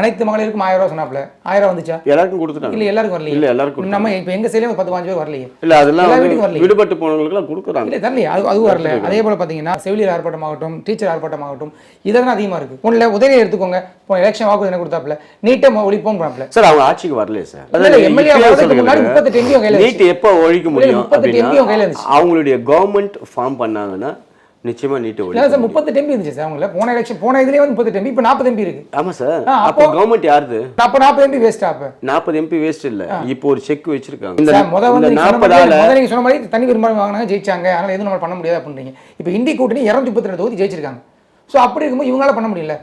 அனைத்து மகளிருக்கும் ஆயிரம் ரூபாய் சொன்னாப்ல ஆயிரம் வந்துச்சா? எல்லாருக்கும் கொடுத்துட்டாங்க. இல்ல எல்லாருக்கும் வரலையே? இல்ல எல்லாருக்கும். நம்ம இப்ப எங்க சைடுல பத்து பாஞ்சு பேர் வரலையே? இல்ல அதெல்லாம் வரலையே. விடுபட்டு போனவங்களுக்குலாம் கொடுக்குறாங்க. இல்ல தரலையே அது அதுவும் வரல. அதே போல பாத்தீங்கன்னா செவிலியர் ஆர்ப்பாட்டமாகட்டும் டீச்சர் ஆர்ப்பாட்டமாகட்டும் இதெல்லாம் அதிகமா இருக்கு. ஒண்ணுல உதவி எடுத்துக்கோங்க. இப்போ எலெக்ஷன் வாக்கு என்ன கொடுத்தாப்ல நீட்டை ஒழிப்போம் சார் அவங்க ஆட்சிக்கு வரலையே சார். MLA ஆவறதுக்கு முன்னாடி 38 MB கையில நீட் எப்போ ஒழிக்க முடியும் 38 அப்படின்னா MB கையில இருந்துச்சு. அவங்களுடைய கவர்மெண்ட் ஃபார்ம் பண்ணாங்கன்னா நிச்சயமா நீட் ஒழிக்கும் சார் முப்பத்தெட்டு எம்பி இருந்துச்சு சார் அவங்கள போன எலெக்ஷன் போன இதுலயே வந்து முப்பத்தெட்டு எம்பி இப்போ நாற்பது எம்பி இருக்கு. ஆமா சார். அப்போ கவர்மெண்ட் யாருது? அப்போ நாற்பது எம்பி வேஸ்டா அப்ப? நாற்பது எம்பி வேஸ்ட் இல்ல. இப்போ ஒரு செக் வச்சிருக்காங்க. இந்த முத வந்து நாற்பதால மாதிரி- முத நீங்க சொன்ன மாதிரி தனி பெரும்பான்மை வாங்கினாங்க ஜெயிச்சாங்க. அதனால எதுவும் நம்ம பண்ண முடியாது அப்படின்றீங்க. இப்போ இந்தி கூட்டணி இரநூத்தி முப்பத்தி ரெண்டு தொகுதி ஜெயிச்சிருக்காங்க. ஸோ அப்படி இருக்கும்போது இவங்களால பண்ண முடியல.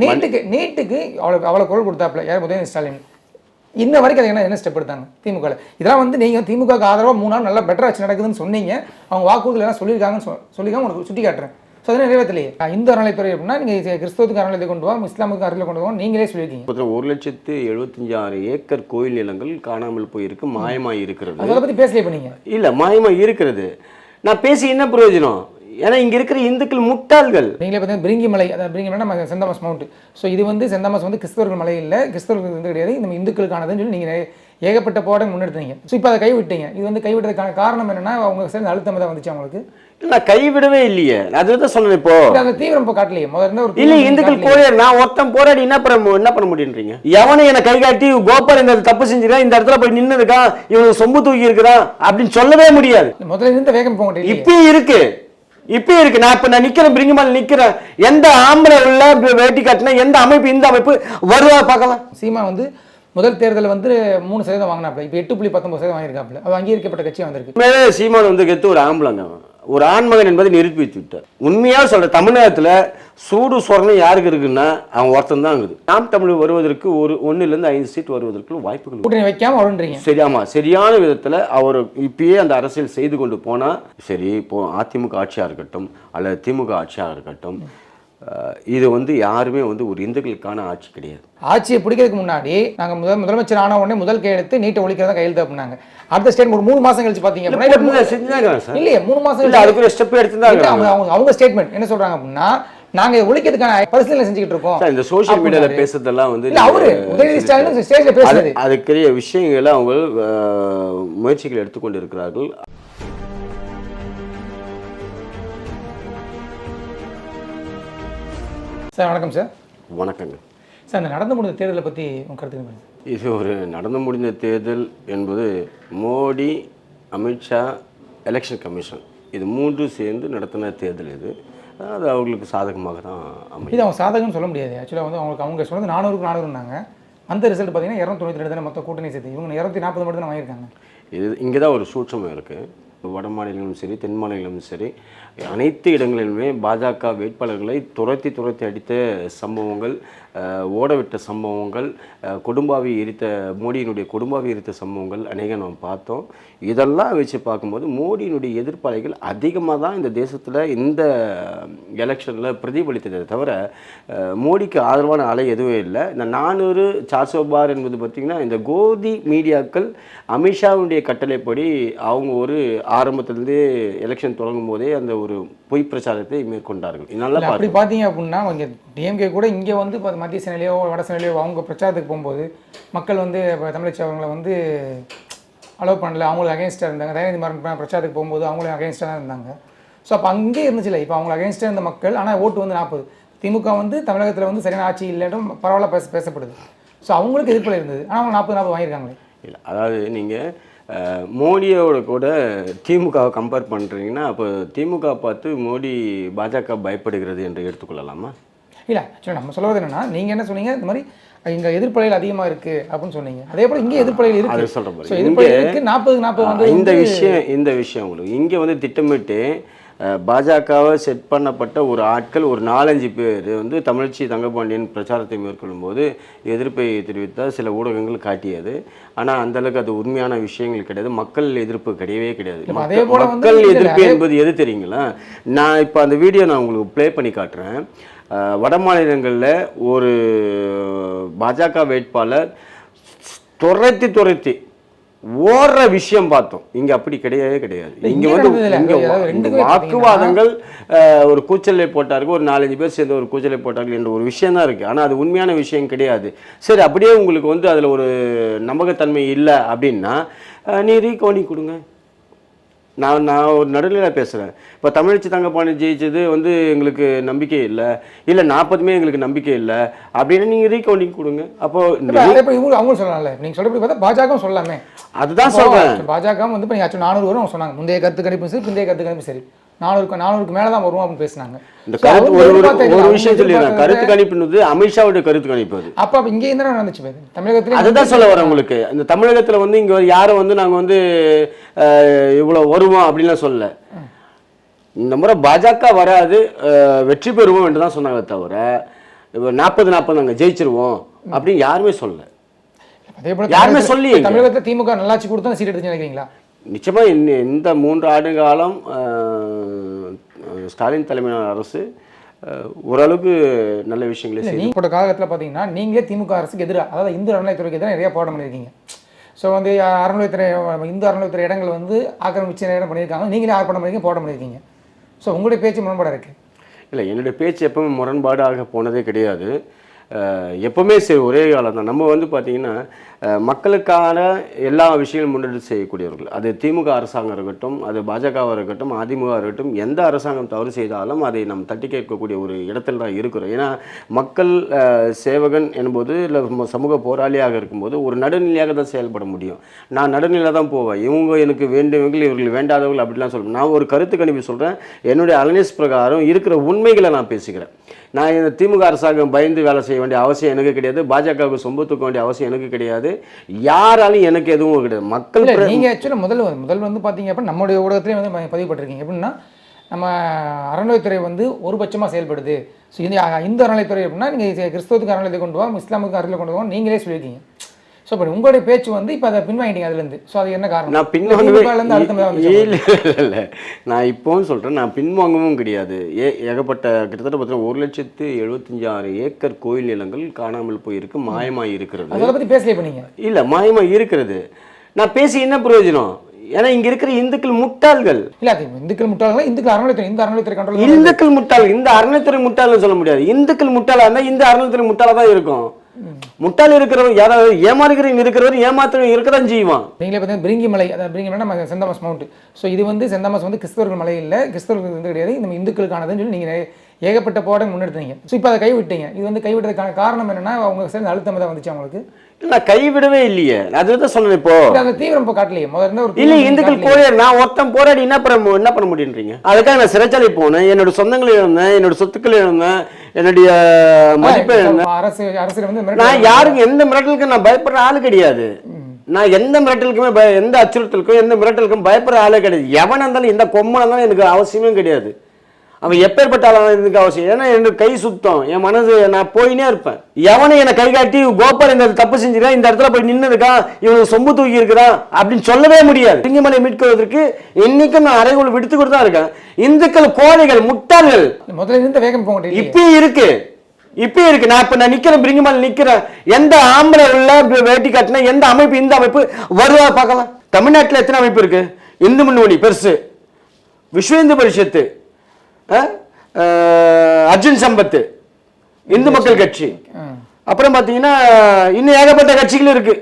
நீட்டுக்கு நீட்டுக்கு அவ்வளோ அவ்வளோ குரல் கொடுத்தாப்ல யார்? உதயநிதி ஸ்டாலின். இன்ன வரைக்கும் அது என்ன என்ன ஸ்டெப் எடுத்தாங்க? திமுக? இதெல்லாம் வந்து நீங்க திமுக க்கு ஆதரவா மூணு நாள் நல்லா பெட்டர் ஆச்சு நடக்குதுன்னு சொன்னீங்க. அவங்க வாக்குறுதிகள் எல்லாம் சொல்லியிருக்காங்கன்னு சொல்லியிருக்காங்க உங்களுக்கு சுட்டி காட்டுறேன் ஸோ அதை நிறைவேற்றலையே? இந்து அறநிலைத்துறை அப்படின்னா நீங்க கிறிஸ்தவத்துக்கு அறநிலையத்தை கொண்டு வா இஸ்லாமுக்கு அறநிலை கொண்டு வா நீங்களே சொல்லியிருக்கீங்க. ஒரு லட்சத்து எழுபத்தஞ்சாறு ஏக்கர் கோயில் நிலங்கள் காணாமல் போயிருக்கு மாயமாய் இருக்கிறது. அதை பத்தி பேசலையே இப்போ நீங்க? இல்ல மாயமா இருக்கிறது. நான் பேசி என்ன பிரயோஜனம்? ஏன்னா இங்க இருக்கிற இந்துக்கள் முட்டாள்கள். நீங்களே பார்த்தீங்கன்னா பிரிங்கி மலை அதாவது பிரிங்கி மலை நம்ம செந்தமஸ் மவுண்ட். ஸோ இது வந்து செந்தமஸ் வந்து கிறிஸ்தவர்கள் மலை இல்லை கிறிஸ்தவர்கள் வந்து கிடையாது. நம்ம இந்துக்களுக்கானதுன்னு சொல்லி நீங்கள் ஏகப்பட்ட போராட்டம் முன்னெடுத்தீங்க. ஸோ இப்போ அதை கைவிட்டீங்க. இது வந்து கைவிட்டதுக்கான காரணம் என்னன்னா அவங்க சேர்ந்து அழுத்தம் தான் வந்துச்சு அவங்களுக்கு. நான் கைவிடவே இல்லையே. அதுதான் சொன்னேன் இப்போ. அந்த தீவிரம் இப்போ காட்டலையே. முதல்ல ஒரு இல்ல இந்துக்கள். கோழியர் நான் ஒருத்தன் போராடி என்ன பண்ண என்ன பண்ண முடியுன்றீங்க? எவனை என்னை கை காட்டி கோபால் இந்த தப்பு செஞ்சிருக்கான் இந்த இடத்துல போய் நின்னு இருக்கான் இவனுக்கு சொம்பு தூக்கி இருக்கிறான் அப்படின்னு சொல்லவே முடியாது. முதல்ல இருந்த வேகம் போக முடியல இப்பயும் இருக்கு. இப்பயும் இருக்கு. நான் இப்ப நான் நிக்கிறேன் பிரிங்கமால் நிக்கிறேன். எந்த ஆம்பளை உள்ள வேட்டி கட்டின எந்த அமைப்பு இந்த அமைப்பு வருவா பார்க்கலாம். சீமா வந்து முதல் தேர்தலில் வந்து மூணு சதவீதம் வாங்கினாப்ல இப்போ எட்டு புள்ளி பத்தொன்பது சதவீதம் வாங்கியிருக்காப்ல அது அங்கீகரிக்கப்பட்ட கட்சி வந்திருக்கு? உண்மையிலே சீமான் வந்து கெத்து ஒரு ஆம்பளைங்க. ஒரு ஆண்மகன் என்பதை நிரூபித்து விட்டார். உண்மையா சொல்ற தமிழகத்துல சூடு சொரணை யாருக்கு இருக்குன்னா அவன் ஒருத்தன் தான் இருக்குது. நாம் தமிழ் வருவதற்கு ஒரு ஒண்ணுல இருந்து ஐந்து சீட் வருவதற்கு வாய்ப்புகள். கூட்டணி வைக்காம வருன்றீங்க சரி ஆமா. சரியான விதத்துல அவர் இப்பயே அந்த அரசியல் செய்து கொண்டு போனா சரி இப்போ அதிமுக ஆட்சியா இருக்கட்டும் அல்லது திமுக ஆட்சியா இருக்கட்டும் இது வந்து யாருமே வந்து ஒரு இந்துக்களுக்கான ஆட்சி கிடையாது. ஆட்சியை பிடிக்கிறதுக்கு முன்னாடி நாங்க முதல் முதலமைச்சர் ஆன உடனே முதல் கையெழுத்து நீட்டை ஒழிக்கிறதா கையெழுத்து அப்படின்னாங்க அடுத்த ஸ்டேட் ஒரு மூணு மாசம் கழிச்சு சார். இல்லையே மூணு மாசம் கழிச்சு அதுக்கு ஸ்டெப் இல்ல, எடுத்துதாங்க அவங்க. அவங்க- அவங்க ஸ்டேட்மெண்ட் என்ன சொல்றாங்க அப்படின்னா நாங்க ஒழிக்கிறதுக்கான பரிசீலனை செஞ்சுக்கிட்டு இருக்கோம். இந்த சோஷியல் மீடியால. பேசுறதெல்லாம் வந்து அவரு உதயநிதி ஸ்டாலின் ஸ்டேஜ்ல பேசுறது. அது- அதுக்குரிய விஷயங்களை அவங்க முயற்சிகள் எடுத்துக்கொண்டு இருக்கிறார்கள். சார் வணக்கம் சார். வணக்கங்க. சார் அந்த நடந்து முடிந்த தேர்தலை பத்தி உங்க கருத்து? இது ஒரு நடந்து முடிந்த தேர்தல் என்பது மோடி அமித்ஷா எலெக்ஷன் கமிஷன் இது மூன்று சேர்ந்து நடத்தின தேர்தல் இது. அது அவங்களுக்கு சாதகமாக தான் அமையும். இது அவங்க சாதகம்னு சொல்ல முடியாது. ஆக்சுவலாக வந்து அவங்களுக்கு அவங்க சொன்னது நானூறுக்கு நானூறுனாங்க அந்த ரிசல்ட் பார்த்தீங்கன்னா இரநூத்தி தொண்ணூற்றி ரெண்டு தானே மொத்த கூட்டணி சேர்த்து. இவங்க இரநூத்தி நாற்பது மட்டும் தான் வாங்கியிருக்காங்க. இது இங்கே தான் ஒரு சூட்சமம் இருக்குது வட மாநிலங்களும் சரி தென் மாநிலங்களும் சரி அனைத்து இடங்களிலுமே பாஜக வேட்பாளர்களை துரத்தி துரத்தி அடித்த சம்பவங்கள் ஓடவிட்ட சம்பவங்கள் கொடும்பாவி எரித்த மோடியினுடைய கொடும்பாவி எரித்த சம்பவங்கள் அநேகம் நாம் பார்த்தோம். இதெல்லாம் வச்சு பார்க்கும்போது மோடியினுடைய எதிர்ப்பாளைகள் அதிகமாக தான் இந்த தேசத்தில் இந்த எலெக்ஷனில் பிரதிபலித்ததை தவிர மோடிக்கு ஆதரவான அலை எதுவும் இல்லை. இந்த நானூறு சார்சோபார் என்பது பார்த்திங்கன்னா இந்த கோதி மீடியாக்கள் அமித்ஷாவுடைய கட்டளைப்படி அவங்க ஒரு ஆரம்பத்திலேருந்தே எலெக்ஷன் தொடங்கும் போதே அந்த ஒரு பொய் பிரச்சாரத்தை மேற்கொண்டார்கள். நல்லா அப்படி பார்த்து பார்த்தீங்க அப்படின்னா அவங்க டிஎம்கே கூட இங்கே வந்து மத்திய சேனையிலையோ வட சேனையிலையோ அவங்க பிரச்சாரத்துக்கு போகும்போது மக்கள் வந்து இப்போ தமிழச்சி அவங்கள வந்து அலோவ் பண்ணல. அவங்களுக்கு அகேன்ஸ்டாக இருந்தாங்க. தயாநிதி மாறன் பிரச்சாரத்துக்கு போகும்போது அவங்களும் அகேன்ஸ்டாக தான் இருந்தாங்க. ஸோ அப்போ அங்கேயே இருந்துச்சுல இப்போ அவங்க அகேன்ஸ்டாக இருந்த மக்கள் ஆனால் ஓட்டு வந்து நாற்பது திமுக வந்து தமிழகத்தில் வந்து சரியான ஆட்சி இல்லைன்னும் பரவாயில்ல பேச பேசப்படுது. ஸோ அவங்களுக்கு எதிர்ப்பில் இருந்தது. ஆனால் அவங்க நாற்பது நாற்பது வாங்கியிருக்காங்களே. இல்லை அதாவது நீங்கள் மோடியோட கூட திமுகவை கம்பேர் பண்ணுறீங்கன்னா அப்போ திமுக பார்த்து மோடி பாஜக பயப்படுகிறது என்று எடுத்துக்கொள்ளலாமா? இல்லை ஆக்சுவலாக நம்ம சொல்வது என்னன்னா நீங்கள் என்ன சொன்னீங்க? இந்த மாதிரி இங்கே எதிர்ப்பலைகள் அதிகமாக இருக்குது அப்படின்னு சொன்னீங்க. அதே போல் இங்கே பாருங்க எதிர்ப்பலைகள் இங்கே இருக்குது நாற்பது நாற்பது வந்து இந்த விஷயம் இந்த விஷயம் உங்களுக்கு. இங்கே வந்து திட்டமிட்டு பாஜகவை செட் பண்ணப்பட்ட ஒரு ஆட்கள் ஒரு நாலஞ்சு பேர் வந்து தமிழச்சி தங்கபாண்டியன் பிரச்சாரத்தை மேற்கொள்ளும் போது எதிர்ப்பை தெரிவித்தால் சில ஊடகங்கள் காட்டியது. ஆனால் அந்த அளவுக்கு அது உண்மையான விஷயங்கள் கிடையாது. மக்கள் எதிர்ப்பு கிடையவே கிடையாது. மக்கள்- எதிர்ப்பு என்பது எது தெரியுங்களா? நான் இப்போ அந்த வீடியோ நான் உங்களுக்கு ப்ளே பண்ணி காட்டுறேன். வட மாநிலங்களில் ஒரு பாஜக வேட்பாளர் துரத்தி துரத்தி ஓடுற விஷயம் பார்த்தோம். இங்க அப்படி கிடையவே கிடையாது. இங்க வந்து. இங்க வாக்குவாதங்கள் ஒரு கூச்சலை போட்டார்கள் ஒரு நாலஞ்சு பேர் சேர்ந்து ஒரு கூச்சலை போட்டார்கள் என்ற ஒரு விஷயம் தான் இருக்கு. ஆனா அது உண்மையான விஷயம் கிடையாது. சரி அப்படியே உங்களுக்கு வந்து அதுல ஒரு நம்பகத்தன்மை இல்லை அப்படின்னா நீ ரீகவுண்டிங் கொடுங்க. நான் நான் ஒரு நடுநிலையாக பேசுகிறேன் இப்போ தமிழச்சி தங்கப்பாண்டி ஜெயிச்சது வந்து எங்களுக்கு நம்பிக்கை இல்லை. இல்லை நாற்பதுமே எங்களுக்கு நம்பிக்கை இல்லை. அப்படின்னு நீங்கள் ரீகவுண்டிங் கொடுங்க. அப்போ இவங்க அவங்களும் சொல்லலாம்ல நீங்க சொல்றபடி பார்த்தா பாஜகவும் சொல்லலாமே அதுதான் சொல்கிறேன் பாஜக வந்து இப்போ நீங்கள் நானூறு வரும் அவங்க சொன்னாங்க. முந்தைய கருத்து கணிப்பும் சரி பிந்தைய கருத்து கணிப்பும் சரி. நானூறுக்கு நானூறுக்கு மேலே தான் வருவோம் அப்படின்னு பேசினாங்க. இந்த கருத்து ஒரு ஒரு விஷயம் சொல்லிடுறேன். கருத்து கணிப்புன்றது அமித்ஷாவுடைய கருத்து கணிப்பு அது. அப்போ இங்கே இருந்தா நடந்துச்சு பாரு. தமிழகத்திலே அதுதான் சொல்ல வரேன் உங்களுக்கு. இந்த தமிழகத்தில் வந்து இங்கே யாரும் வந்து நாங்கள் வந்து அஹ், இவ்வளோ வருவோம் அப்படின்லாம் சொல்லல. இந்த முறை பாஜக வராது வெற்றி பெறுவோம் என்று தான் சொன்னாங்க தவிர இப்போ நாற்பது நாற்பது நாங்கள் ஜெயிச்சிருவோம் அப்படின்னு யாருமே சொல்லல. யாருமே சொல்லியே தமிழகத்துல திமுக நல்லாட்சி கொடுத்தா சீட் எடுத்து நினைக்கிறீங்களா? நிச்சயமா இந்த மூன்று ஆண்டு காலம் ஸ்டாலின் தலைமையிலான அரசு ஓரளவுக்கு நல்ல விஷயங்களை நீங்க போட்ட காலத்தில் பார்த்தீங்கன்னா நீங்களே திமுக அரசுக்கு எதிராக அதாவது இந்து அறநிலையத்துறைக்கு எதிராக நிறைய போராட்டம் பண்ணியிருக்கீங்க. ஸோ வந்து அறநிலையத்துறை இந்து அறநிலையத்துறை இடங்கள் வந்து ஆக்கிரமிச்சு இடம் பண்ணியிருக்காங்க. நீங்களே ஆர்ப்பாட்டம் பண்ணியிருக்கீங்க போராட்டம் பண்ணியிருக்கீங்க. ஸோ உங்களுடைய பேச்சு முரண்பாடாக இருக்குது இல்லை என்னுடைய பேச்சு எப்பவுமே முரண்பாடாக போனதே கிடையாது. எப்பவுமே சரி ஒரே காலம் தான். நம்ம வந்து பார்த்திங்கன்னா மக்களுக்கான எல்லா விஷயங்களும் முன்னெடுத்து செய்யக்கூடியவர்கள். அது திமுக அரசாங்கம் இருக்கட்டும் அது பாஜகவாக இருக்கட்டும் அதிமுக இருக்கட்டும் எந்த அரசாங்கம் தவறு செய்தாலும் அதை நம்ம தட்டி கேட்கக்கூடிய ஒரு இடத்துல தான் இருக்கிறோம். ஏன்னா மக்கள் சேவகன் என்பது இல்லை சமூக போராளியாக இருக்கும்போது ஒரு நடுநிலையாக தான் செயல்பட முடியும். நான் நடுநிலை தான் போவேன். இவங்க எனக்கு வேண்டியவர்கள் இவர்கள் வேண்டாதவர்கள் அப்படிலாம் சொல்லுவேன் நான் ஒரு கருத்து கணிப்பு சொல்கிறேன் என்னுடைய அலனிஸ் பிரகாரம் இருக்கிற உண்மைகளை நான் பேசுகிறேன். நான் இந்த திமுக அரசாங்கம் பயந்து வேலை செய்ய வேண்டிய அவசியம் எனக்கு கிடையாது. பாஜகவுக்கு சொம்பு தூக்க வேண்டிய அவசியம் எனக்கு கிடையாது. யாராலும் எனக்கு எதுவும் கிடையாது. மக்கள் நீங்கள் ஆக்சுவலாக முதல்ல வந்து- முதல்ல வந்து பார்த்தீங்க அப்படின்னா நம்முடைய ஊடகத்திலே வந்து ப- பதிவு பட்டிருக்கீங்க எப்படின்னா நம்ம அறநிலையத்துறை வந்து ஒரு பட்சமாக செயல்படுது. ஸோ இந்த இந்து அறநிலையத்துறை அப்படின்னா நீங்கள் கிறிஸ்தவத்துக்கு அறநிலையத்தை கொண்டு வா இஸ்லாமுக்கு அறநிலை கொண்டு வா நீங்களே சொல்லியிருக்கீங்க. ஸோ இப்போ உங்களுடைய பேச்சு வந்து இப்போ அதை பின்வாங்கிட்டீங்க அதுலேருந்து. ஸோ அது என்ன காரணம்? நான் பின்வாங்கவே இல்லை இல்லை நான் இப்போவும் சொல்கிறேன் நான் பின்வாங்கவும் கிடையாது. ஏ ஏகப்பட்ட கிட்டத்தட்ட பார்த்தீங்கன்னா ஒரு லட்சத்து எழுபத்தஞ்சாறு ஏக்கர் கோயில் நிலங்கள் காணாமல் போயிருக்கு மாயமாய் இருக்கிறது. அதை பற்றி பேசலையே நீங்கள் இல்லை மாயமாக இருக்கிறது. நான் பேசி என்ன பிரயோஜனம்? ஏன்னா இங்கே இருக்கிற இந்துக்கள் முட்டாள்கள். இல்லை இந்துக்கள் முட்டாளங்களா இந்துக்கள் அறநிலையத்துறை இந்த அறநிலையத்துறை கண்ட்ரோல் இந்துக்கள் முட்டாள் இந்த அறநிலைத்துறை முட்டாள்னு சொல்ல முடியாது. இந்துக்கள் முட்டாளா இருந்தால் இந்த அறநிலைத்துறை முட்டாளா தான் இருக்கும். முட்டாள் இருக்கிறவன் யாராவது ஏமாறுகிறவன் இருக்கிறவர் ஏமாத்துறவன் இருக்க தான் செய்வான். நீங்களே பார்த்தீங்கன்னா பிரிங்கி மலை அதாவது பிரிங்கி மலை நம்ம செந்தமஸ் மவுண்ட். ஸோ இது வந்து செந்தமஸ் வந்து கிறிஸ்தவர்கள் மலை இல்லை கிறிஸ்தவர்கள் வந்து கிடையாது. நம்ம இந்துக்களுக்கானதுன்னு சொல்லி நீங்கள் ஏகப்பட்ட போராட்டம் முன்னெடுத்தீங்க. ஸோ இப்போ அதை கைவிட்டீங்க. இது வந்து கைவிட்டதுக்கான காரணம் என்னென்னா அவங்க சேர்ந்து அழுத்தம் தான் வந்துச்சு அவங்களுக்கு. நான் கைவிடவே இல்லையே. அதுதான் சொன்னேன் இப்போ. அந்த தீவிரம் இப்போ காட்டலையே. முதல்ல ஒரு இல்ல இந்துக்கள். கோழியர் நான் ஒருத்தன் போராடி என்ன பண்ண என்ன பண்ண முடியுன்றீங்க? அதுக்காக நான் சிறைச்சாலை போனேன். என்னோட சொந்தங்களை இழந்தேன். என்னோட சொத்துக்களை இழந்தேன். என்னுடைய மதிப்பை இழந்தேன். அரசு அரசியல் வந்து நான் யாருக்கும் எந்த மிரட்டலுக்கும் நான் பயப்படுற ஆளு கிடையாது. நான் எந்த மிரட்டலுக்குமே பய எந்த அச்சுறுத்தலுக்கும் எந்த மிரட்டலுக்கும் பயப்படுற ஆளே கிடையாது. எவனா இருந்தாலும் எந்த கொம்மனா இருந்தாலும் எனக்கு அவசியமே கிடையாது. அவன் எப்பேற்பட்ட ஆளாக எனக்கு அவசியம் ஏன்னா எனக்கு கை சுத்தம். என் மனசு நான் போயினே இருப்பேன். எவனை என்னை கை காட்டி கோபால் இந்த தப்பு செஞ்சிருக்கான் இந்த இடத்துல போய் நின்று இருக்கான் இவனுக்கு சொம்பு தூக்கி இருக்கிறான் அப்படின்னு சொல்லவே முடியாது. சிங்கமலை மீட்குவதற்கு இன்னைக்கும் நான் அறைகுள் விடுத்து கொடுத்து தான் இருக்கேன். இந்துக்கள் கோழைகள் முட்டாள்கள். முதல்ல இருந்த வேகம் போக இப்பயும் இருக்கு. இப்பயும் இருக்கு. நான் இப்ப நான் நிக்கிறேன் பிரிங்கமால் நிக்கிறேன். எந்த ஆம்பளை வேட்டி கட்டின எந்த அமைப்பு இந்த அமைப்பு வருவா பார்க்கலாம். தமிழ்நாட்டுல எத்தனை அமைப்பு இருக்கு? இந்து முன்னணி பெருசு. விஸ்வ இந்து பரிஷத்து. அர்ஜுன் சம்பத்து இந்து மக்கள் கட்சி. அப்புறம் பார்த்தீங்கன்னா இன்னும் ஏகப்பட்ட கட்சிகள் இருக்கு.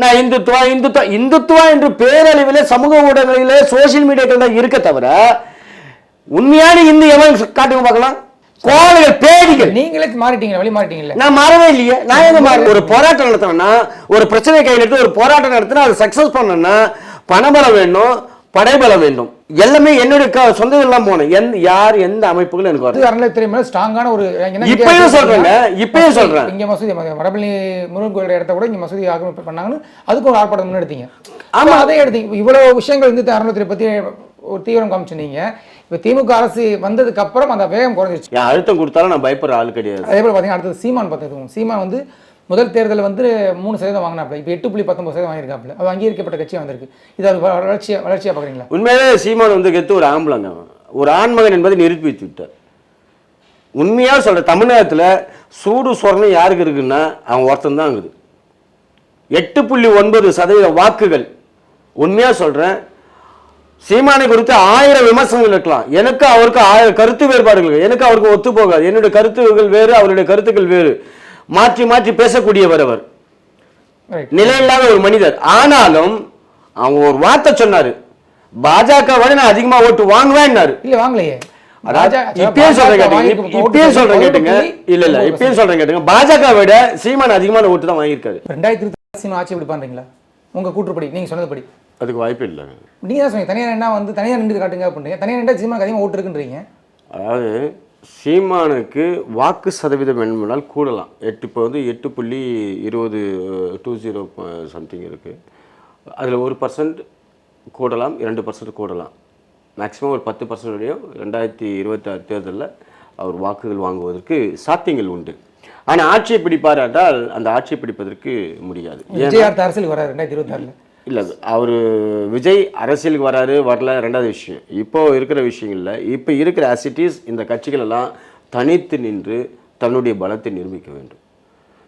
நான் இந்துத்துவா இந்துத்துவா இந்துத்துவா என்று பேரளவில் சமூக ஊடகங்களிலே சோசியல் மீடியாக்கள் தான் இருக்க தவிர உண்மையான இந்து எவன் காட்டுங்க பார்க்கலாம்? கோழைகள் பேடிகள் நீங்களே மாறிட்டீங்க வழி மாறிட்டீங்கல்ல நான் மாறவே இல்லையே. நான் எங்க மாற ஒரு போராட்டம் நடத்தினா ஒரு பிரச்சனை கையில் எடுத்து ஒரு போராட்டம் நடத்தினா அது சக்சஸ் பண்ணணும்னா பணபலம் வேண்டும் படைபலம் வேண்டும். எல்லாமே என்னுடைய சொந்த எல்லாம் போனேன் எந்த யார் எந்த அமைப்புகளும் எனக்கு வரல. இது அறநிலையத்துறை மேல ஸ்ட்ராங்கான ஒரு இப்பயும் சொல்றேங்க, இப்பயும் சொல்றேன். இங்க மசூதி வடபழனி முருகன் கோயில் இடத்த கூட இங்க மசூதி ஆக்கிரமிப்பு பண்ணாங்கன்னு அதுக்கு ஒரு ஆர்ப்பாட்டம் முன்னெடுத்தீங்க ஆமா. அதே எடுத்தீங்க. இவ்வளவு விஷயங்கள் வந்து அறநிலையத்துறை பத்தி ஒரு தீவிரம் காமிச்சிருந்தீங்க. இப்ப திமுக அரசு வந்ததுக்கு அப்புறம் அந்த வேகம் குறைஞ்சிருச்சு. அழுத்தம் கொடுத்தாலும் நான் பயப்படுற ஆள் கிடையாது. அதே போல பாத்தீங்கன்னா அடுத்தது சீமான் பார்த்துக்கோங்க சீமான் வந்து முதல் தேர்தலில் வந்து மூணு சதவீதம் வாங்கினாப்ல இப்போ எட்டு புள்ளி பத்தொன்பது சதவீதம் வாங்கியிருக்காப்ல அது அங்கீகரிக்கப்பட்ட கட்சியாக வந்திருக்கு. இது அது வ- வளர்ச்சியாக பார்க்குறீங்களா? உண்மையிலே சீமான் வந்து கெத்து ஒரு ஆம்பளைங்க ஒரு ஆண்மகன் என்பதை நிரூபித்து விட்டார். உண்மையாக சொல்கிற தமிழ்நாட்டில் சூடு சொரணம் யாருக்கு இருக்குன்னா அவன் ஒருத்தன் தான் இருக்குது. எட்டு புள்ளி ஒன்பது சதவீத வாக்குகள். உண்மையாக சொல்கிறேன் சீமானை குறித்து ஆயிரம் விமர்சனங்கள் இருக்கலாம். எனக்கு அவருக்கு ஆயிரம் கருத்து வேறுபாடுகள் எனக்கு அவருக்கு ஒத்து போகாது. என்னுடைய கருத்துகள் வேறு அவருடைய கருத்துக்கள் வேறு. மாற்றி மாற்றி பேசக்கூடியவர் அவர். நிலையில்லாத ஒரு மனிதர். ஆனாலும் அவங்க ஒரு வார்த்தை சொன்னாரு. பாஜக விட நான் அதிகமா ஓட்டு வாங்குவேன்னாரு. இல்ல வாங்கலையே. இப்பயும் சொல்றேன் கேட்டுங்க. இப்பயும் சொல்றேன் இல்ல இல்ல இப்பயும் சொல்றேன் கேட்டுங்க. பாஜக விட சீமான் அதிகமான ஓட்டு தான் வாங்கியிருக்காரு. ரெண்டாயிரத்தி ஆட்சி எப்படி பண்றீங்களா? உங்க கூற்றுப்படி நீங்க சொன்னதுபடி. அதுக்கு வாய்ப்பு இல்லைங்க நீங்க தான் சொன்னீங்க. தனியார் என்ன வந்து தனியார் நின்று காட்டுங்க அப்படின்றீங்க. தனியார் நின்றா சீமானுக்கு அதிகமாக ஓட்டு இருக்குன்றீங்க. அதாவது சீமானுக்கு வாக்கு சதவீதம் என்பதால் கூடலாம். எட்டு இப்போ வந்து எட்டு புள்ளி இருபது டூ ஜீரோ சம்திங் இருக்குது அதில் ஒரு பர்சன்ட் கூடலாம் இரண்டு பர்சன்ட் கூடலாம். மேக்ஸிமம் ஒரு பத்து பர்சன்ட் வரையும் ரெண்டாயிரத்தி இருபத்தாறு தேர்தலில் அவர் வாக்குகள் வாங்குவதற்கு சாத்தியங்கள் உண்டு. ஆனால் ஆட்சியை பிடிப்பார் என்றால் அந்த ஆட்சியை பிடிப்பதற்கு முடியாது. விஜய் அடுத்த அரசியலுக்கு ரெண்டாயிரத்தி இருபத்தாறுல. இல்லை அவர் விஜய் அரசியலுக்கு வராரு வரல ரெண்டாவது விஷயம். இப்போ இருக்கிற விஷயங்கள்ல இப்போ இருக்கிற அசிட்டிஸ் இந்த கட்சிகள் எல்லாம் தனித்து நின்று தன்னுடைய பலத்தை நிரூபிக்க வேண்டும்.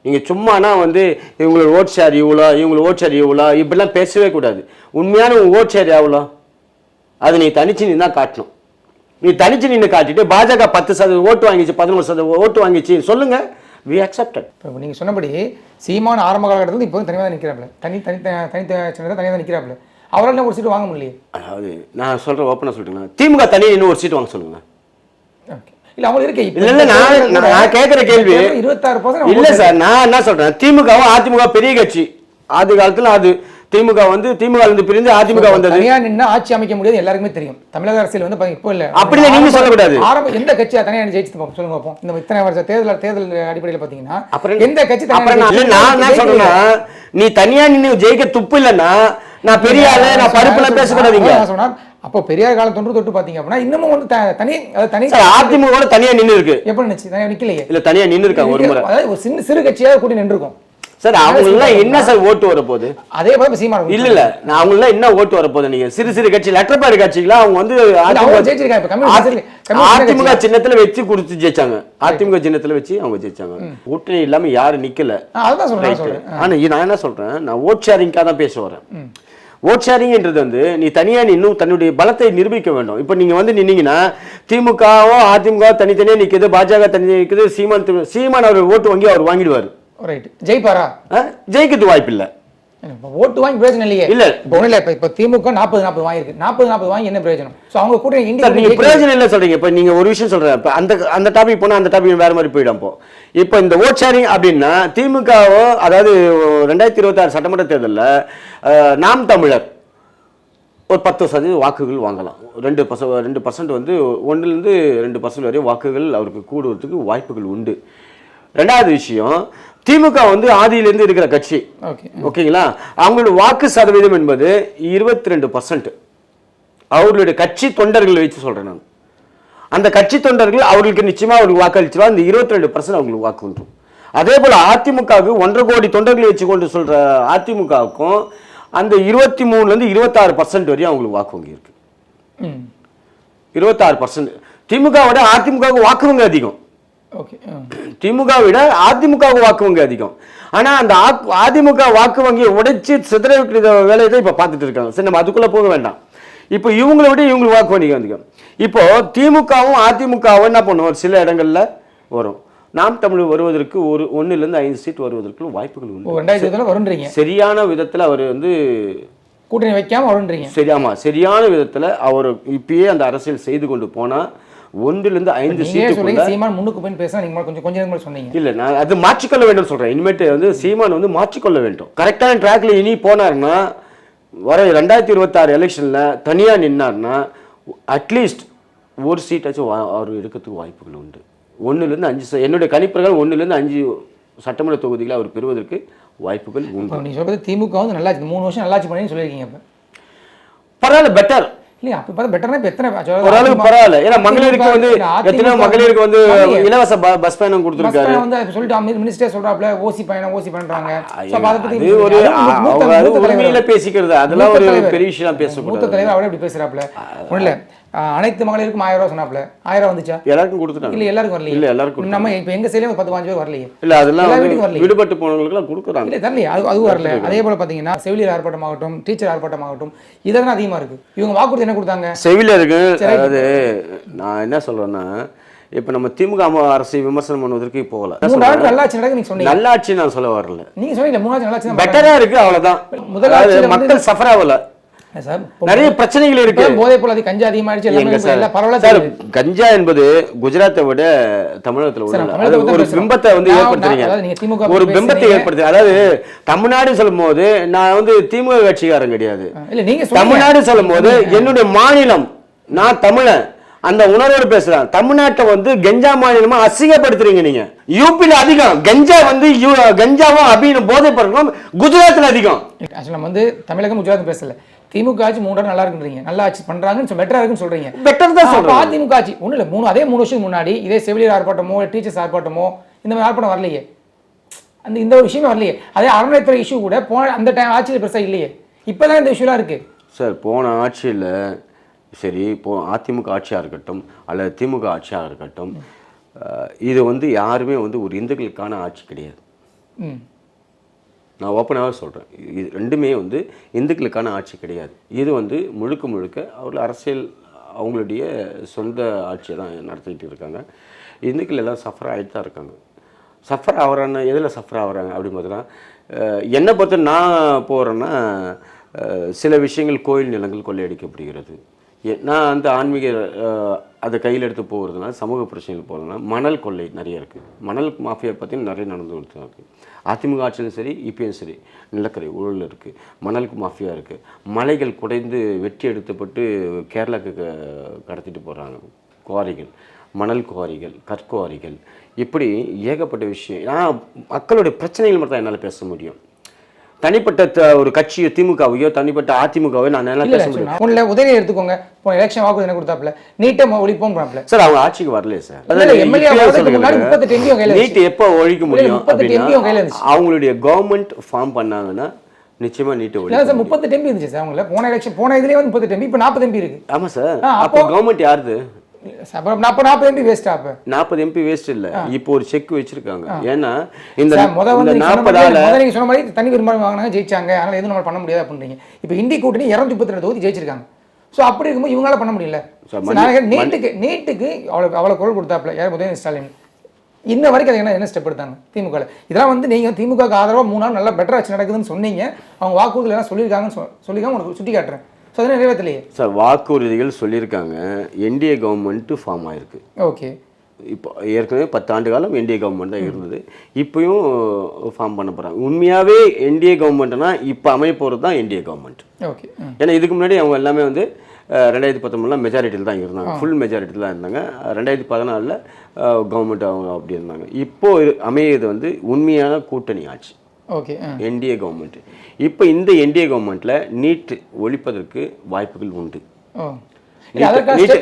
நீங்கள் சும்மானா வந்து இவங்களோட ஓட் ஷேர் இவ்வளோ இவங்களோட ஓட் ஷேர் இவ்வளோ இப்படிலாம் பேசவே கூடாது. உண்மையான உங்கள் ஓட் ஷேர் எவ்வளோ? அது நீ தனிச்சு நின்று தான் காட்டணும். நீ தனிச்சு நின்று காட்டிட்டு பாஜக பத்து சதவீதம் ஓட்டு வாங்கிச்சு பதினோரு சதவீதம் ஓட்டு வாங்கிச்சு சொல்லுங்கள் வி அக்செப்டட் இப்போ நீங்கள் சொன்னபடி சீமான் ஆரம்ப காலகட்டத்தில் இப்போ தனியாக தான் நிற்கிறாப்புல தனி தனி தனி தனியாக தான் நிற்கிறாப்புல அவரால் என்ன ஒரு சீட்டு வாங்க முடியலையே. அதாவது நான் சொல்கிறேன் ஓப்பனாக சொல்லிட்டுங்களா திமுக தனியாக இன்னும் ஒரு சீட் வாங்க சொல்லுங்க. இல்லை அவங்க இருக்கே இல்ல நான் நான் கேட்குற கேள்வி இருபத்தாறு இல்ல சார் நான் என்ன சொல்றேன்? திமுகவும் அதிமுக பெரிய கட்சி. ஆதி காலத்துல அது திமுக வந்து திமுக இருந்து பிரிஞ்சு அதிமுக வந்தது. தனியா நின்னா ஆட்சி அமைக்க முடியாது எல்லாருக்குமே தெரியும். தமிழக அரசியல் வந்து இப்போ இல்ல. அப்படி நீங்க சொல்லக்கூடாது. ஆரம்ப எந்த கட்சியா தனியா ஜெயிச்சு பார்ப்போம் சொல்லுங்க பார்ப்போம். இந்த இத்தனை வருஷம் தேர்தல் தேர்தல் அடிப்படையில் பாத்தீங்கன்னா அப்புறம் எந்த கட்சி நான் என்ன சொல்றேன்னா நீ தனியா நின்னு ஜெயிக்க துப்பு இல்லைன்னா நான் பெரிய ஆளு நான் பருப்புலாம் பேசக்கூடாதீங்க. சொன்னா அப்போ பெரியார் காலம் தொன்று தொட்டு பாத்தீங்க அப்படின்னா இன்னமும் வந்து தனி தனி அதிமுக தனியா நின்னு இருக்கு எப்படி நினைச்சு தனியா நிக்கலையே. இல்ல தனியா நின்னு இருக்காங்க ஒரு முறை. ஒரு சின்ன சிறு கட்சியாக கூட்டி நின்றுருக்கும். சார் அவங்க எல்லாம் என்ன சார் ஓட்டு வர போகுது அதே போல சீமான் இல்ல இல்ல. நான் அவங்க எல்லாம் என்ன ஓட்டு வர போகுது நீங்க? சிறு சிறு கட்சி லெட்டர்பாடு கட்சிகளா அவங்க வந்து அதிமுக சின்னத்துல வச்சு கொடுத்து ஜெயிச்சாங்க. அதிமுக சின்னத்துல வச்சு அவங்க ஜெயிச்சாங்க. கூட்டணி இல்லாம யாரும் நிக்கல. ஆனா நான் என்ன சொல்றேன்? நான் ஓட் ஷேரிங்காக தான் பேச வரேன். ஓட் ஷேரிங்ன்றது வந்து நீ தனியா நீ இன்னும் தன்னுடைய பலத்தை நிரூபிக்க வேண்டும். இப்போ நீங்க வந்து நின்னீங்கன்னா திமுகவோ அதிமுக தனித்தனியா நிக்குது பாஜக தனி நிக்குது சீமான் சீமான் அவர் ஓட்டு வாங்கி அவர் வாங்கிடுவார். ரைட் ஜெயிப்பாரா? ஜெயிக்கிறது வாய்ப்பு இல்லை ஓட்டு வாங்கி பிரயோஜனம் இல்லையே. இல்ல. ஒன்றும் இல்லை இப்போ திமுக நாற்பது நாற்பது வாங்கியிருக்கு. நாற்பது நாற்பது வாங்கி என்ன பிரயோஜனம்? ஸோ அவங்க கூட இந்தியா நீங்க பிரயோஜனம் இல்லை சொல்றீங்க. இப்போ நீங்க ஒரு விஷயம் சொல்றேன். இப்போ அந்த அந்த டாபிக் போனா அந்த டாபிக் வேற மாதிரி போயிடும் இப்போ. இப்போ இந்த ஓட் ஷேரிங் அப்படின்னா திமுகவோ அதாவது ரெண்டாயிரத்தி இருபத்தாறு சட்டமன்ற தேர்தலில் நாம் தமிழர் ஒரு பத்து சதவீத வாக்குகள் வாங்கலாம். ரெண்டு பர்ச ரெண்டு பர்சன்ட் வந்து ஒன்றுலேருந்து ரெண்டு பர்சன்ட் வரையும் வாக்குகள் அவருக்கு கூடுவதற்கு வாய்ப்புகள் உண்டு. ரெண்டாவது விஷயம் திமுக வந்து ஆதியிலேருந்து இருக்கிற கட்சி. ஓகே. ஓகேங்களா? அவங்களோட வாக்கு சதவீதம் என்பது இருபத்தி ரெண்டு பர்சன்ட் அவர்களுடைய கட்சி தொண்டர்களை வச்சு சொல்றேன் நான். அந்த கட்சி தொண்டர்கள் அவர்களுக்கு நிச்சயமா அவருக்கு வாக்களிச்சிருவா அந்த இருபத்தி ரெண்டு பர்சன்ட் அவங்களுக்கு வாக்கு வந்துடும் அதே போல அதிமுகவுக்கு ஒன்றரை கோடி தொண்டர்களை வச்சு கொண்டு சொல்ற அதிமுகவுக்கும் அந்த இருபத்தி மூணுலேருந்து இருபத்தாறு பர்சன்ட் வரையும் அவங்களுக்கு வாக்கு வங்கி இருக்கு. இருபத்தாறு பர்சன்ட் திமுக விட அதிமுகவுக்கு வாக்கு வங்கி அதிகம். திமுக விட அதிமுகவுக்கு வாக்கு வங்கி அதிகம். ஆனா அந்த அதிமுக வாக்கு வங்கியை உடைச்சு சிதற வைக்கிற வேலையை தான் இப்ப பார்த்துட்டு இருக்காங்க. சரி நம்ம அதுக்குள்ள போக வேண்டாம். இப்போ இவங்களை விட இவங்களுக்கு வாக்கு வங்கி அதிகம். இப்போ திமுகவும் அதிமுகவும் என்ன பண்ணும் ஒரு சில இடங்கள்ல வரும். நாம் தமிழ் வருவதற்கு ஒரு ஒண்ணுல இருந்து ஐந்து சீட் வருவதற்கு வாய்ப்புகள் உண்டு. ரெண்டாயிரத்தி இருபதுல வருன்றீங்க. சரியான விதத்துல அவர் வந்து கூட்டணி வைக்காம வருன்றீங்க. சரி சரியான விதத்துல அவர் இப்பயே அந்த அரசியல் செய்து கொண்டு போனா ஒன்றுல இருந்து ஐந்து சொல்றீங்க? சீமான் முன்னுக்கு போய் பேசினா நீங்க கொஞ்சம் கொஞ்சம் சொன்னீங்க. இல்ல நான் அது மாற்றிக்கொள்ள வேண்டும் சொல்றேன். இனிமேட்டு வந்து சீமான் வந்து மாற்றிக்கொள்ள வேண்டும். கரெக்டான ட்ராக்ல இனி போனாருன்னா வர ரெண்டாயிரத்தி இருபத்தாறு எலெக்ஷன்ல தனியா நின்னார்னா அட்லீஸ்ட் ஒரு சீட்டாச்சும் அவர் எடுக்கிறதுக்கு வாய்ப்புகள் உண்டு. ஒண்ணுலேருந்து அஞ்சு என்னுடைய கணிப்புகள் ஒண்ணுலேருந்து அஞ்சு சட்டமன்ற தொகுதிகளை அவர் பெறுவதற்கு வாய்ப்புகள் உண்டு. இப்போ நீங்க சொல்றது திமுக வந்து நல்லா மூணு வருஷம் நல்லாச்சு பண்ணி சொல்லியிருக்கீங்க இப்போ பரவாயில்ல பெட்டர் இல்லையா? அப்படி பார்த்தா பெட்டர்னா இப்போ எத்தனை ஓரளவுக்கு பரவாயில்ல. ஏன்னா மகளிருக்கு வந்து எத்தனையோ மகளிருக்கு வந்து. இலவச பஸ் பயணம் கொடுத்துருக்காரு. வந்து சொல்லிட்டு மினிஸ்டர் சொல்றாப்ல ஓசி பயணம் ஓசி பண்றாங்க. ஒரு மூத்த- மூத்த. உரிமையில பேசிக்கிறது. அதெல்லாம் மூத்த ஒரு. பெரிய விஷயம் மூத்த பேசக்கூடாது. தலைவர் அவரே இப்படி பேசுறாப்ல ஆஹ் அனைத்து மகளிருக்கும் ஆயிரம் ரூபா சொன்னாப்ல ஆயிரம் வந்துச்சா? எல்லாருக்கும் கொடுத்துட்டாங்க. இல்ல எல்லாருக்கும் வரலையே? இல்ல எல்லாருக்கும் நம்ம இப்போ எங்க ஒரு பத்து பாஞ்சு பேர் வரலையே. இல்ல அதெல்லாம். விடுபட்டு போனவங்களுக்குலாம் கொடுக்குறாங்க. இல்ல தரலையே. அது அது வரல. அதே போல பாத்தீங்கன்னா செவிலியர் ஆர்ப்பாட்டமாகட்டும் டீச்சர் ஆர்ப்பாட்டமாகட்டும் இதெல்லாம் அதிகமா இருக்கு. இவங்க வாக்குறுதி என்ன கொடுத்தாங்க? செவிலியருக்கு அதாவது நான் என்ன சொல்றேன்னா இப்ப நம்ம திமுக அரசை விமர்சனம் பண்ணுவதற்கு போகல. நல்லாட்சி நடக்கு நல்லாட்சி நான் சொல்ல வரல. நீங்க சொன்னீங்க மூணாவது நல்லாட்சி பெட்டரா இருக்கு அவ்வளவுதான். முதல் அதாவது ஆட்சியில வந்து- மக்கள் சஃபர் ஆகல. நிறைய பிரச்சனைகள் இருக்கு. போதை போல அது கஞ்சா அதிகமாயிடுச்சு சார். கஞ்சா என்பது குஜராத்தை விட தமிழகத்துல உள்ள ஒரு. பிம்பத்தை வந்து ஏற்படுத்துறீங்க. ஒரு பத்தி பிம்பத்தை. ஏற்படுத்து அதாவது தமிழ்நாடு சொல்லும் போது நான் வந்து திமுக கட்சிக்காரன் கிடையாது. தமிழ்நாடு சொல்லும் போது என்னுடைய மாநிலம் நான் தமிழன் அந்த உணர்வோடு பேசுறேன். தமிழ்நாட்டை வந்து கஞ்சா மாநிலமா அசிங்கப்படுத்துறீங்க நீங்க. யூபில அதிகம். கஞ்சா வந்து கஞ்சாவும் அபின்னு போதை பழக்கம் குஜராத்ல அதிகம். நம்ம வந்து தமிழகம் குஜராத் பேசல. திமுக ஆட்சி மூணு நல்லா இருக்குன்றீங்க. நல்லா ஆட்சி பண்றாங்கன்னு பெட்டரா இருக்குன்னு சொல்றீங்க. பெட்டர் தான் அதிமுக ஆட்சி ஒண்ணு இல்ல மூணு அதே மூணு வருஷத்துக்கு முன்னாடி இதே செவிலியர் ஆர்ப்பாட்டமோ டீச்சர்ஸ் ஆர்ப்பாட்டமோ இந்த மாதிரி ஆர்ப்பாட்டம் வரலையே. அந்த இந்த ஒரு விஷயமே வரலையே. அதே அறநிலைத்துறை இஷ்யூ கூட போன அந்த டைம் ஆட்சியில் பெருசா இல்லையே. இப்பதான் இந்த இஷ்யூலாம் இருக்கு. சார் போன ஆட்சியில் சரி இப்போ அதிமுக ஆட்சியாக இருக்கட்டும் அல்லது திமுக ஆட்சியாக இருக்கட்டும் இது வந்து யாருமே வந்து ஒரு இந்துக்களுக்கான ஆட்சி கிடையாது. ம். நான் ஓப்பனாகவே சொல்கிறேன் இது ரெண்டுமே வந்து இந்துக்களுக்கான ஆட்சி கிடையாது. இது வந்து முழுக்க முழுக்க அவர்கள் அரசியல் அவங்களுடைய சொந்த ஆட்சியை தான் நடத்திக்கிட்டு இருக்காங்க. இந்துக்கள் எல்லாம் சஃபர் ஆகிட்டு தான் இருக்காங்க. சஃபர் ஆகிறான்னு எதில் சஃபர் ஆகுறாங்க அப்படின்னு பார்த்தீங்கன்னா என்னை பொறுத்த நான் போகிறேன்னா சில விஷயங்கள் கோயில் நிலங்கள் கொள்ளையடிக்கப்படுகிறது. எ- நான் அந்த ஆன்மீக அதை கையில் எடுத்து போகிறதுனால சமூக பிரச்சனைகள் போகிறதுனால மணல் கொள்ளை நிறைய இருக்குது மணல் மாஃபியா பற்றி நிறைய நடந்து கொடுத்து அதிமுக ஆட்சியிலும் சரி இப்பயும் சரி நிலக்கரை ஊழல் இருக்குது மணலுக்கு மாஃபியா இருக்குது மலைகள் குடைந்து வெட்டி எடுத்துப்பட்டு கேரளாக்கு க- கடத்திட்டு போகிறாங்க குவாரிகள் மணல் குவாரிகள் கற்குவாரிகள். இப்படி ஏகப்பட்ட விஷயம். நான் மக்களுடைய பிரச்சனைகள் மட்டும் தான் என்னால் பேச முடியும். தனிப்பட்ட ஒரு கட்சியோ திமுகவையோ தனிப்பட்ட அதிமுகவையோ நான் இல்ல பேச முடியும் ஒண்ணுல உதவி எடுத்துக்கோங்க. போன எலெக்ஷன் வாக்குறுதி என்ன கொடுத்தாப்ல நீட்டை ஒழிப்போம்ன்றாப்ல சார் அவங்க ஆட்சிக்கு வரலையே சார். இல்ல, இல்ல, MLA வர்றதுக்கு முன்னாடி 38 MB கையில நீட் எப்போ ஒழிக்க முடியும் 38 MB கையில அப்படின்னா இருந்துச்சு. அவங்களுடைய கவர்மெண்ட் ஃபார்ம் பண்ணாங்கன்னா நிச்சயமா நீட் இல்ல ஒழிக்கும் சார் முப்பத்தெட்டு எம்பி இருந்துச்சு சார் அவங்கள. போன எலெக்ஷன் போன இதுலயே வந்து முப்பத்தெட்டு எம்பி இப்போ நாற்பது எம்பி இருக்கு. ஆமா சார். அப்போ கவர்மெண்ட் யாருது? அப்போ நாற்பது எம்பி வேஸ்டா அப்போ? நாற்பது எம்பி வேஸ்ட் இல்ல. இப்போ ஒரு செக் வச்சிருக்காங்க. ஏன்னா இந்த முத வந்து சொன்ன நாற்பதால மாதிரி- முத நீங்க சொன்ன மாதிரி தனி பெரும்பான்மை வாங்கினாங்க ஜெயிச்சாங்க. அதனால எதுவும் நம்ம பண்ண முடியாது அப்படின்றீங்க. இப்போ இந்தி கூட்டணி இரநூத்தி முப்பத்தி ரெண்டு தொகுதி ஜெயிச்சிருக்காங்க. ஸோ அப்படி இருக்கும்போது இவங்களால பண்ண முடியல. நீட்டுக்கு நீட்டுக்கு அவ்வளோ அவ்வளோ குரல் கொடுத்தாப்ல யார்? உதயநிதி ஸ்டாலின். இன்ன வரைக்கும் அது என்ன என்ன ஸ்டெப் எடுத்தாங்க? திமுக இதெல்லாம் வந்து நீங்க திமுக ஆதரவா மூணு நாள் நல்லா பெட்டர் ஆச்சு நடக்குதுன்னு சொன்னீங்க. அவங்க வாக்குறுதிகள் எல்லாம் சொல்லியிருக்காங்கன்னு சொல்லியிருக்காங்க உங்களுக்கு சுட்டி காட்டுறேன் ஸோ அதெல்லாம் நிறைவேற்றலையே சார் வாக்குறுதிகள் சொல்லியிருக்காங்க. என்டிஏ கவர்மெண்ட் ஃபார்ம் ஆயிருக்கு. ஓகே இப்போ ஏற்கனவே பத்தாண்டு காலம் என்டிஏ கவர்மெண்ட் தான் இருந்தது. இப்பயும் ஃபார்ம் பண்ண போகிறாங்க உண்மையாகவே என்டிஏ கவர்மெண்ட்னா இப்போ அமைய போகிறது தான் என்டிஏ கவர்மெண்ட் ஓகே ஏன்னா இதுக்கு முன்னாடி அவங்க எல்லாமே வந்து ரெண்டாயிரத்தி பத்தொம்பதுல மெஜாரிட்டியில் தான் இருந்தாங்க. ஃபுல் மெஜாரிட்டியில் தான் இருந்தாங்க. ரெண்டாயிரத்தி பதினாலில் கவர்மெண்ட் அவங்க அப்படி இருந்தாங்க. இப்போ இரு- அமையிறது வந்து உண்மையான கூட்டணி ஆட்சி. ஓகே என்டிஏ கவர்மெண்ட் இப்போ இந்த என்டிஏ கவர்மெண்ட்டில் நீட் ஒழிப்பதற்கு வாய்ப்புகள் உண்டு. நீட்- நீட்-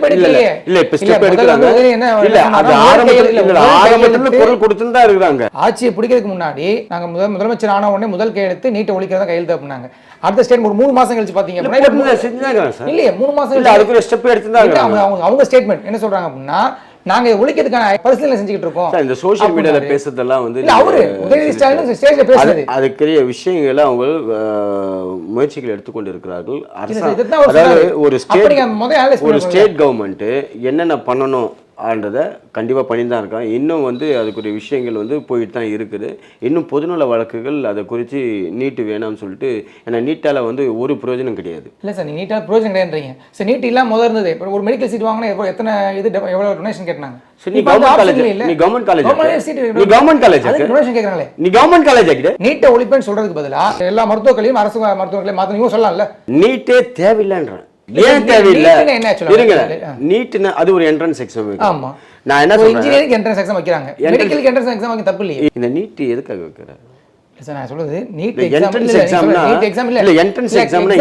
ஆட்சியை பிடிக்கிறதுக்கு முன்னாடி நாங்க முதல் முதலமைச்சர் ஆன உடனே முதல் கையெழுத்து நீட்டை ஒழிக்கிறதா கையெழுத்து அப்படின்னாங்க அடுத்த ஸ்டேட் ஒரு மூணு மாசம் கழிச்சு பாத்தீங்க இல்லையே மூணு மாசம் இல்ல கழிச்சு- அதுக்கு ஒரு ஸ்டெப் எடுத்து தான் இல்ல, இருக்காங்க அவங்க அவங்க- அவங்க ஸ்டேட்மெண்ட் என்ன சொல்றாங்க அப்படின்னா நாங்க இதை ஒழிக்கிறதுக்கான பரிசீலனை செஞ்சுக்கிட்டு இருக்கோம் இந்த சோஷியல் மீடியால. பேசுறதெல்லாம் வந்து அவரு உதயநிதி ஸ்டாலின் ஸ்டேஜ்ல பேசுறது அது- அதுக்குரிய விஷயங்களை அவங்க முயற்சிகள் எடுத்துக்கொண்டு இருக்கிறார்கள் சொன்னாரு. ஒரு ஸ்டேட் ஒரு. ஸ்டேட் கவர்மெண்ட் என்னென்ன பண்ணணும் ஆன்றதை கண்டிப்பாக பண்ணி தான் இருக்காங்க இன்னும் வந்து அதுக்குரிய விஷயங்கள் வந்து போயிட்டு தான் இருக்குது. இன்னும் பொதுநல வழக்குகள் அதை குறித்து நீட்டு வேணாம்னு சொல்லிட்டு ஏன்னா நீட்டால் வந்து ஒரு பிரயோஜனம் கிடையாது. இல்ல சார் நீ நீட்டா ப்ரோஜன் கிடையாதுன்றீங்க. சரி நீட் இல்லாம முதல்ல இருந்தது. இப்போ ஒரு மெடிக்கல் சீட் வாங்கினா எவ்வளவு- எத்தனை இது எவ்வளவு டொனேஷன் கேட்டாங்க? நீ சீட் நீ government college அதுக்கு டொனேஷன் கேக்குறாங்களே. நீ கவர்மெண்ட் காலேஜ் ஆக்கிட்டு. நீட்டை ஒழிப்பேன்னு சொல்றதுக்கு பதிலா எல்லா மருத்துவக் கல்வியும் அரசு மருத்துவக் கல்வி மாத்தணும் சொல்லலாம்ல. நீட்டே தேவையில்லைன்றேன். இல்ல, ஏன் தேவையில்லை? இருங்க ஆ. நீட்டுன்னு அது ஒரு என்ட்ரன்ஸ் எக்ஸாம் ஆமா. நான் என்ன இன்ஜினியரிங் என்ட்ரன்ஸ் எக்ஸாம் வைக்கிறாங்க. மெடிக்கலுக்கு என்ட்ரன்ஸ் எக்ஸாம் வைக்க தப்பு இல்லையே? இந்த நீட் எதுக்காக வைக்கிற? இல்ல சார் நான் சொல்றது நீட் இல்ல, எக்ஸாம் இல்ல நீட் எக்ஸாம் இல்ல. இல்ல,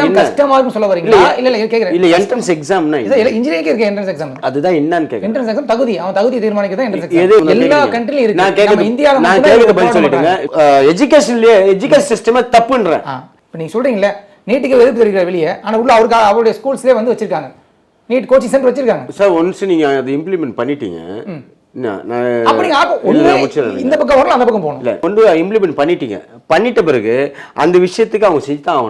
என்ன? கஷ்டமா இருக்கும் சொல்ல வரீங்களா? இல்ல இல்ல கேக்குறேன். இல்ல என்ட்ரன்ஸ் எக்ஸாம்னா இல்ல இன்ஜினியரிங் இருக்க என்ட்ரன்ஸ் எக்ஸாம் அதுதான் என்னன்னு என்ட்ரன்ஸ் எக்ஸாம் தகுதி அவன் தகுதி தீர்மானிக்கிறது என்ட்ரன்ஸ் எக்ஸாம் எல்லா? கண்ட்ரிலும் இருக்கு. நான் கேக்குறது இந்தியால நான் மட்டும்தான் கேக்குறது இது பதில் follow சொல்லிட்டுங்க பண்றாங்க. எஜுகேஷன்லயே எஜுகேஷன் சிஸ்டமே தப்புன்றேன். இப்போ நீங்க சொல்றீங்களே நீட்டுக்கு எதிர்ப்பு இருக்கிற வெளியே? ஆனா உள்ள அவருக்கு அவருடைய ஸ்கூல்ஸ்லேயே வந்து வச்சிருக்காங்க. நீட் கோச்சிங் சென்டர் வச்சிருக்காங்க. சார் ஒன்ஸ் நீங்கள் அதை இம்ப்ளிமெண்ட் பண்ணிட்டீங்க. இந்த பக்கம் வரலாம் அந்த பக்கம் போகணும். இல்லை கொண்டு இம்ப்ளிமெண்ட் பண்ணிட்டீங்க. பண்ணிட்ட பிறகு அந்த விஷயத்துக்கு அவங்க செஞ்சு தான் ஆகணும்.